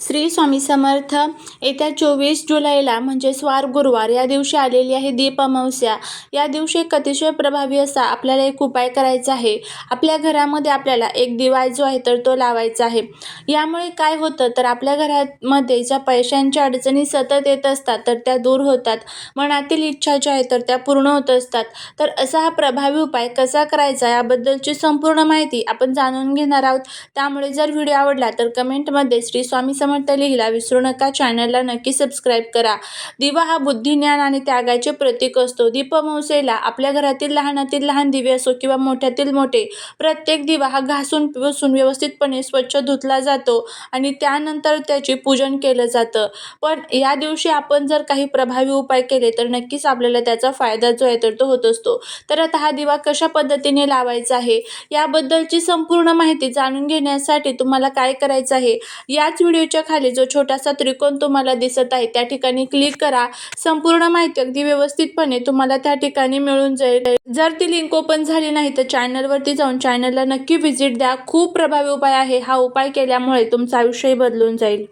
श्री स्वामी समर्थ येत्या चोवीस जुलैला म्हणजे स्वार गुरुवार या दिवशी आलेली आहे दीप अमावस्या. या दिवशी एक अतिशय प्रभावी असा आपल्याला एक उपाय करायचा आहे. आपल्या घरामध्ये आपल्याला एक दिवा जो आहे तर तो लावायचा आहे. यामुळे काय होतं तर आपल्या घरामध्ये ज्या पैशांच्या अडचणी सतत येत असतात तर त्या दूर होतात. मनातील इच्छा ज्या आहेत तर त्या पूर्ण होत असतात. तर असा हा प्रभावी उपाय कसा करायचा याबद्दलची संपूर्ण माहिती आपण जाणून घेणार आहोत. त्यामुळे जर व्हिडिओ आवडला तर कमेंटमध्ये श्री स्वामी समर्थ लिहिला विसरू नका. चॅनलला नक्की सबस्क्राईब करा. दिवा हा बुद्धी ज्ञान आणि त्यागाचे प्रतीक असतो. दीपमंसेला आपल्या घरातील लहानातील लहान दिवे असो किंवा मोठ्यातील मोठे प्रत्येक दिवा हा घासून पुसून व्यवस्थितपणे स्वच्छ धुतला जातो आणि त्यानंतर त्याचे पूजन केलं जातं. पण या दिवशी आपण जर काही प्रभावी उपाय केले तर नक्कीच आपल्याला त्याचा फायदा जो आहे तर तो होत असतो. तर आता हा दिवा कशा पद्धतीने लावायचा आहे? याबद्दलची संपूर्ण माहिती जाणून घेण्यासाठी तुम्हाला काय करायचं आहे? याच व्हिडिओच्या व्हिडिओच्या खाली जो छोटासा त्रिकोण तुम्हाला दिसत आहे त्या ठिकाणी क्लिक करा. संपूर्ण माहिती अगदी व्यवस्थितपणे तुम्हाला त्या ठिकाणी मिळून जाईल. जर ती लिंक ओपन झाली नाही तर चॅनलवरती जाऊन चॅनलला नक्की व्हिजिट द्या. खूप प्रभावी उपाय आहे. हा उपाय केल्यामुळे तुमचं आयुष्यही बदलून जाईल.